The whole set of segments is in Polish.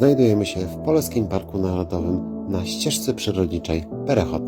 Znajdujemy się w Polskim Parku Narodowym na ścieżce przyrodniczej Perechot.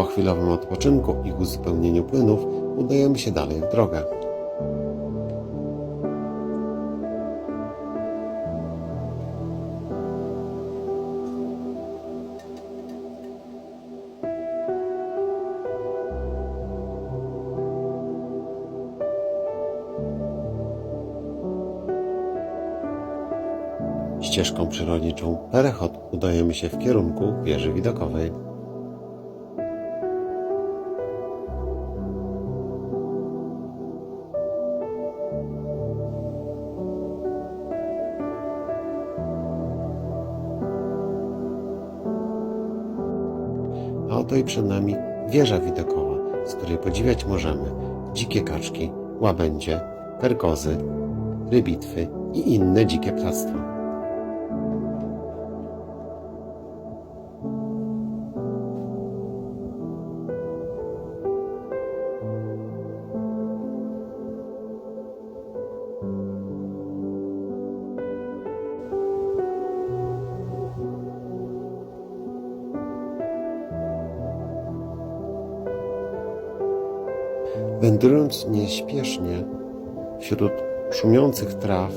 Po chwilowym odpoczynku i uzupełnieniu płynów udajemy się dalej w drogę. Ścieżką przyrodniczą Perechot udajemy się w kierunku wieży widokowej. A oto i przed nami wieża widokowa, z której podziwiać możemy dzikie kaczki, łabędzie, perkozy, rybitwy i inne dzikie ptactwa. Wędrując nieśpiesznie wśród szumiących traw,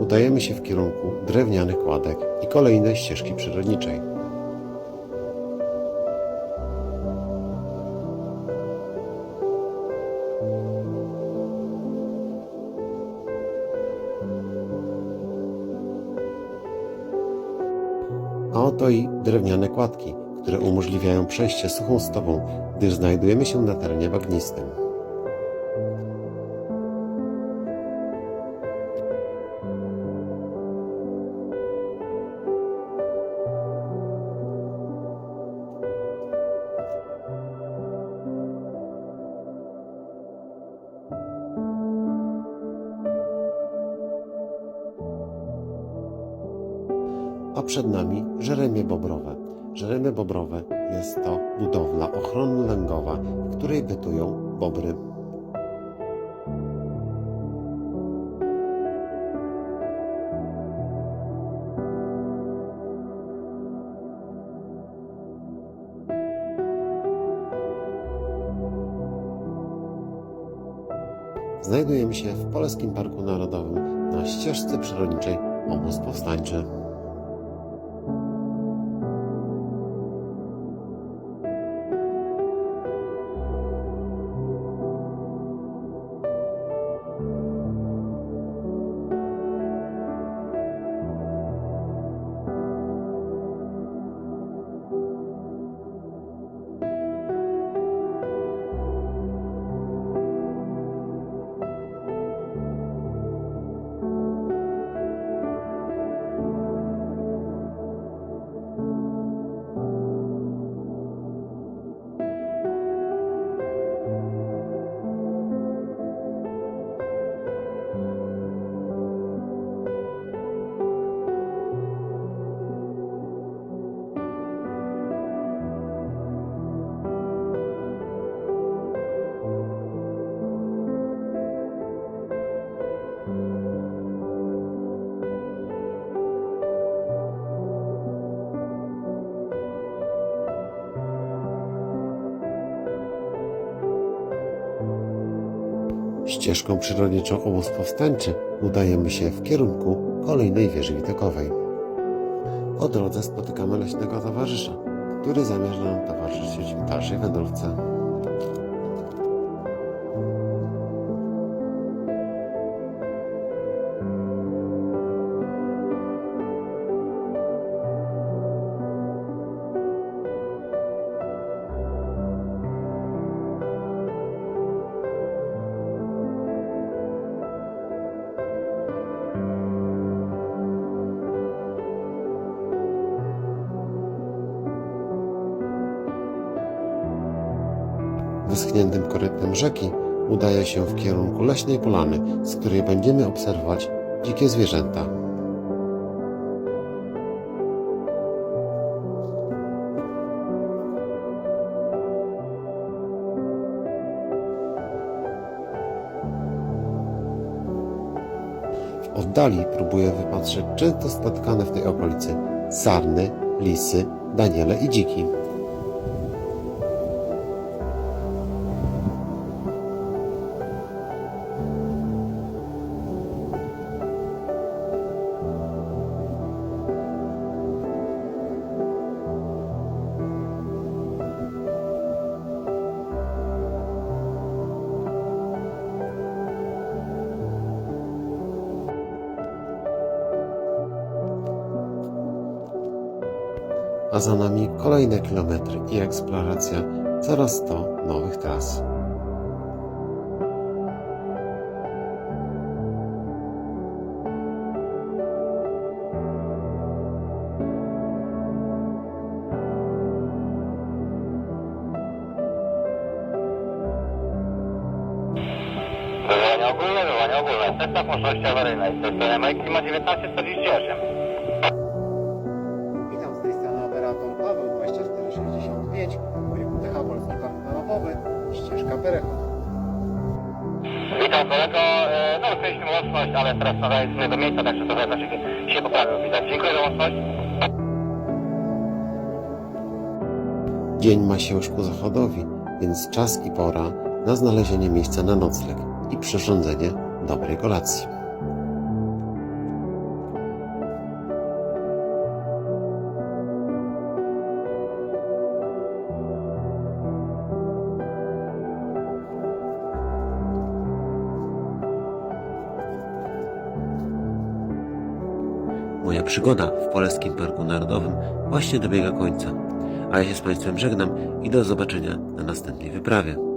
udajemy się w kierunku drewnianych kładek i kolejnej ścieżki przyrodniczej. A oto i drewniane kładki, które umożliwiają przejście suchą stopą, gdyż znajdujemy się na terenie bagnistym. A przed nami Żeremie Bobrowe. Żeremie Bobrowe jest to budowla ochronno-lęgowa, w której bytują bobry. Znajdujemy się w Polskim Parku Narodowym na ścieżce przyrodniczej Obóz Powstańczy. Ścieżką przyrodniczą obóz powstańczy udajemy się w kierunku kolejnej wieży widokowej. Po drodze spotykamy leśnego towarzysza, który zamierza nam towarzyszyć w dalszej wędrówce. Wyschniętym korytem rzeki udaję się w kierunku leśnej polany, z której będziemy obserwować dzikie zwierzęta. W oddali próbuję wypatrzeć często spotkane w tej okolicy sarny, lisy, daniele i dziki. A za nami kolejne kilometry i eksploracja coraz to nowych tras. Wywołanie ogólne, wywołanie ogólne. Zestaw możliwości awaryjnej. To jest Mike Klima 1948. Narodowy, ścieżka Perechon. Witam kolego. E, No, ustaliliśmy łączność, ale teraz z innego miejsca, także trochę znaczy się poprawił. Widać. Dziękuję za łączność. Dzień ma się już ku zachodowi, więc czas i pora na znalezienie miejsca na nocleg i przyrządzenie dobrej kolacji. Moja przygoda w Polskim Parku Narodowym właśnie dobiega końca, a ja się z Państwem żegnam i do zobaczenia na następnej wyprawie.